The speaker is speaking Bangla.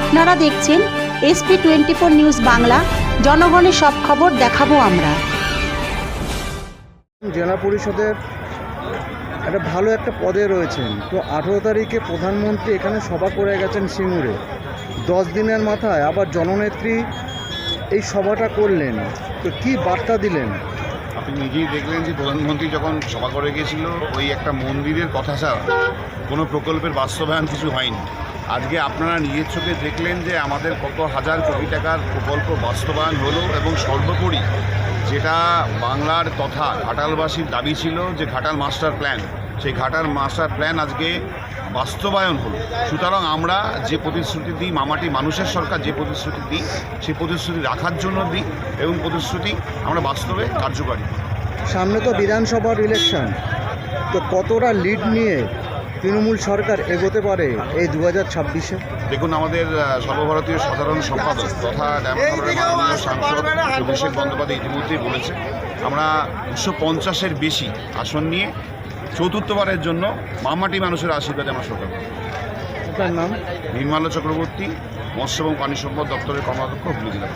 আপনারা দেখছেন SP twenty four news Bangla. জনগণের সব খবর দেখাবো আমরা। জেলা পরিষদের একটা ভালো একটা পদে রয়েছেন। তো আঠেরো তারিখে প্রধানমন্ত্রী এখানে সভা করে গেছেন সিঙ্গুরে। দশ দিনের মাথায় আবার জননেত্রী এই সভাটা করলেন। তো কি বার্তা দিলেন? আপনি নিজেই দেখলেন যে প্রধানমন্ত্রী যখন সভা করে গিয়েছিল ওই একটা মন্দিরের কথা ছাড়া কোনো প্রকল্পের বাস্তবায়ন কিছু হয়নি। আজকে আপনারা নিজের চোখে দেখলেন যে আমাদের কত হাজার কোটি টাকার প্রকল্প বাস্তবায়ন হলো এবং সর্বোপরি যেটা বাংলার তথা ঘাটালবাসীর দাবি ছিল যে ঘাটাল মাস্টার প্ল্যান, সেই ঘাটাল মাস্টার প্ল্যান আজকে বাস্তবায়ন হলো সুতরাং আমরা যে প্রতিশ্রুতি দিই, মামাটি মানুষের সরকার যে প্রতিশ্রুতি দিই, সেই প্রতিশ্রুতি রাখার জন্য দিই এবং প্রতিশ্রুতি আমরা বাস্তবে কার্যকারী করি। সামনে তো বিধানসভার ইলেকশন তো কতটা লিড নিয়ে তৃণমূল সরকার এগোতে পারে এই দু হাজার ছাব্বিশে দেখুন আমাদের সর্বভারতীয় সাধারণ সম্পাদক তথা মাননীয় সাংসদ অভিষেক বন্দ্যোপাধ্যায় ইতিমধ্যেই বলেছে আমরা উনিশশো পঞ্চাশের বেশি আসন নিয়ে চতুর্থবারের জন্য মামাটি মানুষের আশীর্বাদে আমরা সরকার। আপনার নাম নির্মাল্য চক্রবর্তী মৎস্য এবং পানি সম্পদ দপ্তরের কর্মাধ্যক্ষ হুগলি জেলা।